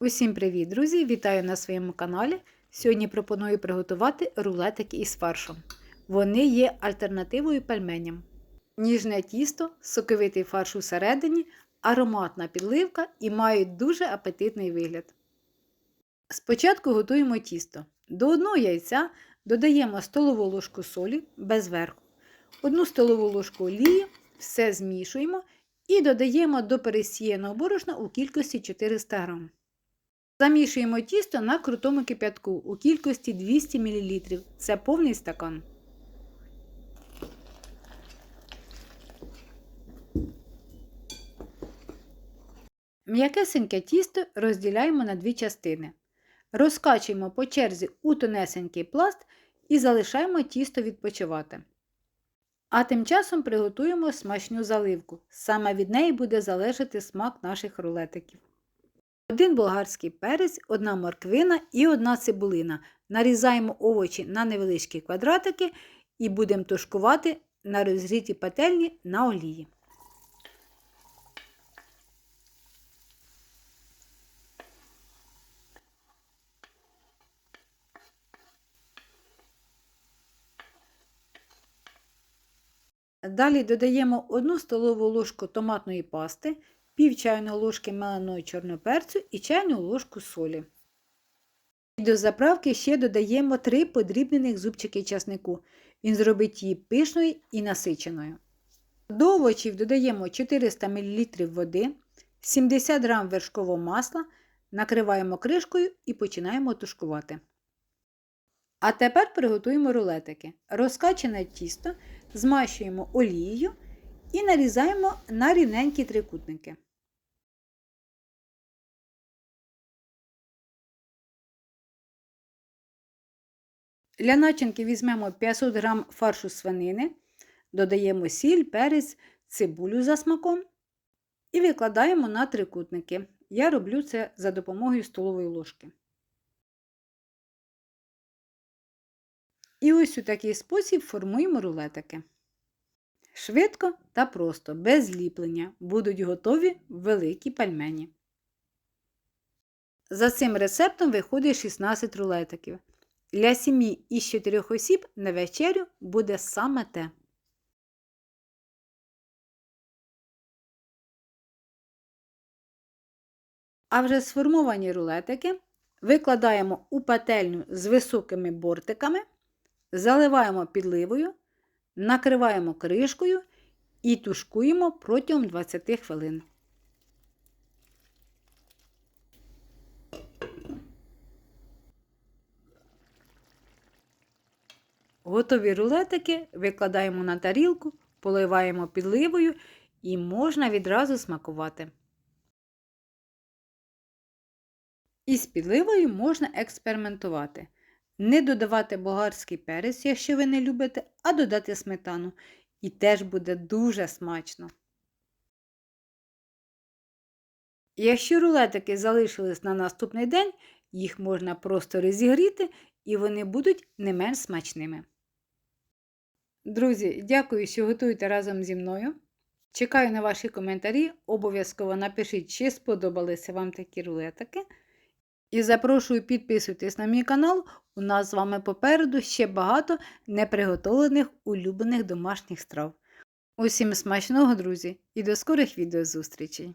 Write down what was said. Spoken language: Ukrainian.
Усім привіт, друзі! Вітаю на своєму каналі. Сьогодні пропоную приготувати рулетики із фаршем. Вони є альтернативою пельменям. Ніжне тісто, соковитий фарш усередині, ароматна підливка і мають дуже апетитний вигляд. Спочатку готуємо тісто. До одного яйця додаємо столову ложку солі без верху, одну столову ложку олії, все змішуємо і додаємо до пересіяного борошна у кількості 400 г. Замішуємо тісто на крутому кип'ятку у кількості 200 мл. Це повний стакан. М'якесеньке тісто розділяємо на дві частини. Розкачуємо по черзі у тонесенький пласт і залишаємо тісто відпочивати. А тим часом приготуємо смачну заливку. Саме від неї буде залежати смак наших рулетиків. Один болгарський перець, одна морквина і одна цибулина. Нарізаємо овочі на невеличкі квадратики і будемо тушкувати на розгрітій пательні на олії. Далі додаємо 1 столову ложку томатної пасти, пів чайної ложки меленого чорного перцю і чайну ложку солі. До заправки ще додаємо 3 подрібнених зубчики часнику. Він зробить її пишною і насиченою. До овочів додаємо 400 мл води, 70 г вершкового масла, накриваємо кришкою і починаємо тушкувати. А тепер приготуємо рулетики. Розкачане тісто змащуємо олією і нарізаємо на рівненькі трикутники. Для начинки візьмемо 500 г фаршу свинини, додаємо сіль, перець, цибулю за смаком і викладаємо на трикутники. Я роблю це за допомогою столової ложки. І ось у такий спосіб формуємо рулетики. Швидко та просто, без зліплення, будуть готові великі пельмені. За цим рецептом виходить 16 рулетиків. Для сім'ї із 4 осіб на вечерю буде саме те. А вже сформовані рулетики викладаємо у пательню з високими бортиками, заливаємо підливою, накриваємо кришкою і тушкуємо протягом 20 хвилин. Готові рулетики викладаємо на тарілку, поливаємо підливою і можна відразу смакувати. Із підливою можна експериментувати. Не додавати болгарський перець, якщо ви не любите, а додати сметану. І теж буде дуже смачно. Якщо рулетики залишились на наступний день, їх можна просто розігріти і вони будуть не менш смачними. Друзі, дякую, що готуєте разом зі мною. Чекаю на ваші коментарі. Обов'язково напишіть, чи сподобалися вам такі рулетики. І запрошую підписуйтесь на мій канал. У нас з вами попереду ще багато неприготовлених улюблених домашніх страв. Усім смачного, друзі, і до скорих відеозустрічей!